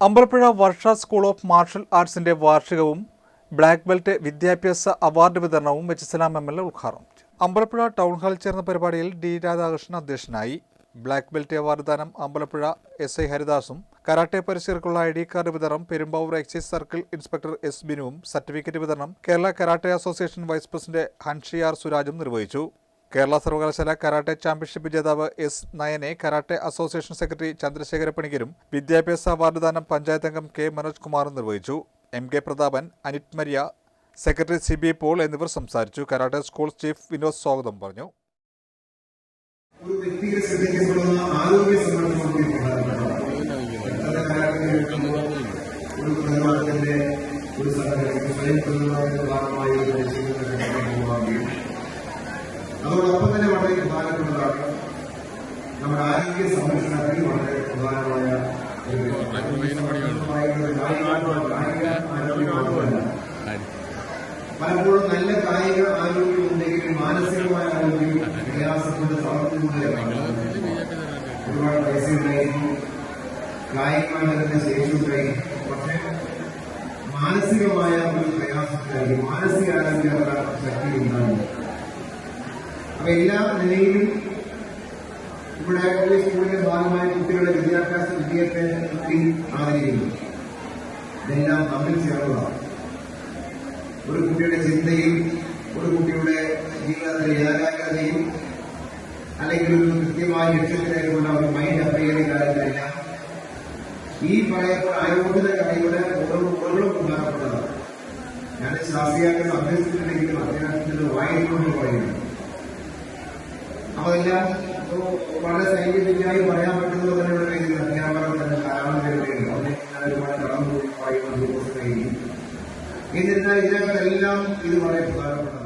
Ambalappuzha Varsha school of martial ആർട്സിന്റെ വാർഷികവും black belt വിദ്യാഭ്യാസ award വിതരണവും വെച്ചസലാം എം എൽ എ ഉദ്ഘാടനം. അമ്പലപ്പുഴ ടൗൺ ഹാളിൽ ചേർന്ന പരിപാടിയിൽ ഡി രാധാകൃഷ്ണൻ അധ്യക്ഷനായി ബ്ലാക്ക് ബെൽറ്റ് അവാർഡ് ദാനം അമ്പലപ്പുഴ എസ് ഐ ഹരിദാസും കരാട്ടെ പരിശീലകർക്കുള്ള ഐ ഡി കാർഡ് വിതരണം Perumbavoor excise circle inspector S ബിനുവും certificate വിതരണം Kerala karate association vice president ഹൻഷി R സുരാജും നിർവഹിച്ചു കേരള സർവകലാശാല കരാട്ടെ ചാമ്പ്യൻഷിപ്പ് ജേതാവ് എസ് നയനെ കരാട്ടെ അസോസിയേഷൻ സെക്രട്ടറി ചന്ദ്രശേഖര പണിക്കരും വിദ്യാഭ്യാസ അവാർഡ് ദാനം പഞ്ചായത്ത് അംഗം കെ മനോജ് കുമാറും നിർവഹിച്ചു M K Prathapan Anit Maria secretary C B Paul എന്നിവർ സംസാരിച്ചു കരാട്ടെ സ്കൂൾ ചീഫ് വിനോദ് സ്വാഗതം പറഞ്ഞു ഒരു വ്യക്തിയെ ശ്രദ്ധിക്കപ്പെടുന്ന ആരോഗ്യ ഒരു ഭാഗമായി അതോടൊപ്പം തന്നെ വളരെ പ്രധാനപ്പെട്ടതാണ് നമ്മുടെ ആരോഗ്യ സംരക്ഷണത്തിൽ വളരെ പ്രധാനമായ ഒരു കായിക ആരോഗ്യം മാത്രമല്ല പലപ്പോഴും നല്ല കായിക ആരോഗ്യം ഉണ്ടെങ്കിലും മാനസികമായ ആരോഗ്യം പ്രയാസത്തിന്റെ തളർന്നുകൊണ്ടേയാണ് ഒരുപാട് പൈസ ഉണ്ടായിരുന്നു കായികമായ തന്നെ ശേഷി ഉണ്ടായിരുന്നു പക്ഷേ മാനസികമായ ഒരു പ്രയാസത്തിലായി മാനസിക ആരോഗ്യമുള്ള ശക്തി ഉണ്ടാകും അപ്പൊ എല്ലാ നിലയിലും ഇവിടെ ഈ സ്കൂളിന്റെ ഭാഗമായ കുട്ടികളുടെ വിദ്യാഭ്യാസ വിജയത്തെ പറ്റി ഇതെല്ലാം തമ്മിൽ ചേർന്നതാണ്. ഒരു കുട്ടിയുടെ ചിന്തയും ഒരു കുട്ടിയുടെ ജീവിതത്തിലെ ഏകാഗ്രതയും അല്ലെങ്കിൽ ഒരു കൃത്യമായ ലക്ഷ്യത്തിലേക്കുള്ള ഒരു മൈൻഡ് അപ്രൈയുടെ കാര്യത്തിലെല്ലാം ഈ പറയപ്പെട്ട ആയോധന കഥയുടെ ഓരോ പ്രധാനപ്പെട്ടതാണ് ഞാൻ ശാസ്ത്രീയാക്കൾ അഭ്യസിച്ചിട്ടുണ്ടെങ്കിലും അദ്ദേഹത്തിന്റെ വായിക്കൊണ്ട് പറയുന്നു. അതെല്ലാം ഇപ്പോ വളരെ സൈന്റിഫിക്കായി പറയാൻ പറ്റുന്നത് തന്നെയുള്ള രീതിയിൽ അധ്യാപകർ തന്നെ ധാരാളം ഞാൻ ഒരുപാട് കടന്നു പോയി പറയുന്ന ഇതിനകത്തെല്ലാം ഇത് വളരെ പ്രധാനപ്പെട്ടതാണ്.